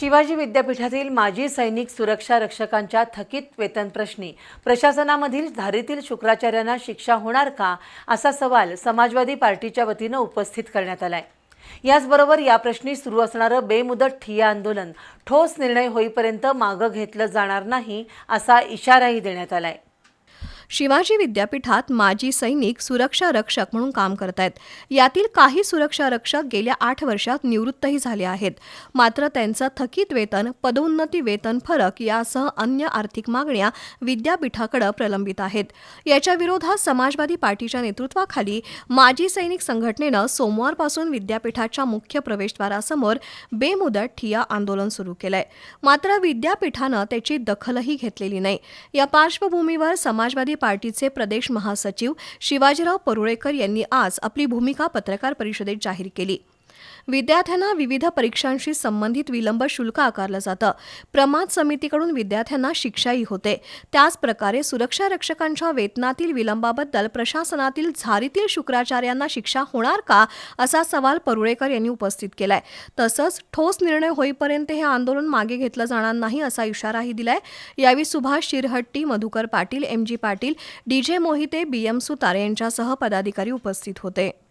शिवाजी विद्यापीठातील माजी सैनिक सुरक्षा रक्षकांच्या थकीत वेतन प्रश्नी प्रशासनामधील धारीतील शुक्राचार्यांना शिक्षा होणार का असा सवाल समाजवादी पार्टीच्या वतीनं उपस्थित करण्यात आलाय. याचबरोबर या प्रश्नी सुरू असणारं बेमुदत ठिय्या आंदोलन ठोस निर्णय होईपर्यंत मागं घेतलं जाणार नाही असा इशाराही देण्यात आलाय. शिवाजी विद्यापीठात माजी सैनिक सुरक्षा रक्षक म्हणून काम करत आहेत यातील काही सुरक्षा रक्षक गेल्या आठ वर्षात निवृत्तही झाले आहेत. मात्र त्यांचं थकीत वेतन पदोन्नती वेतन फरक यासह अन्य आर्थिक मागण्या विद्यापीठाकडे प्रलंबित आहेत. याच्या विरोधात समाजवादी पार्टीच्या नेतृत्वाखाली माजी सैनिक संघटनेनं सोमवारपासून विद्यापीठाच्या मुख्य प्रवेशद्वारासमोर बेमुदत ठिया आंदोलन सुरू केलंय. मात्र विद्यापीठानं त्याची दखलही घेतलेली नाही. या पार्श्वभूमीवर समाजवादी समाजवादी पार्टीचे प्रदेश महासचिव शिवाजीराव परुळेकर यांनी आज आपली भूमिका पत्रकार परिषदेत जाहीर केली. विद्यार्थ्यांना विविध परीक्षांशी संबंधित विलंब शुल्क आकारलं जातं. प्रमाद समितीकडून विद्यार्थ्यांना शिक्षाही होते. त्याच प्रकारे सुरक्षा रक्षकांच्या वेतनातील विलंबाबद्दल प्रशासनातील झारीतील शुक्राचार्यांना शिक्षा होणार का? असा सवाल परुळेकर यांनी उपस्थित केलाय. तसंच ठोस निर्णय होईपर्यंत हे आंदोलन मागे घेतलं जाणार नाही असा इशाराही दिलाय. यावेळी Subhash Shirhatti Madhukar Patil M G Patil D J Mohite B M सुतार यांच्यासह पदाधिकारी उपस्थित होते.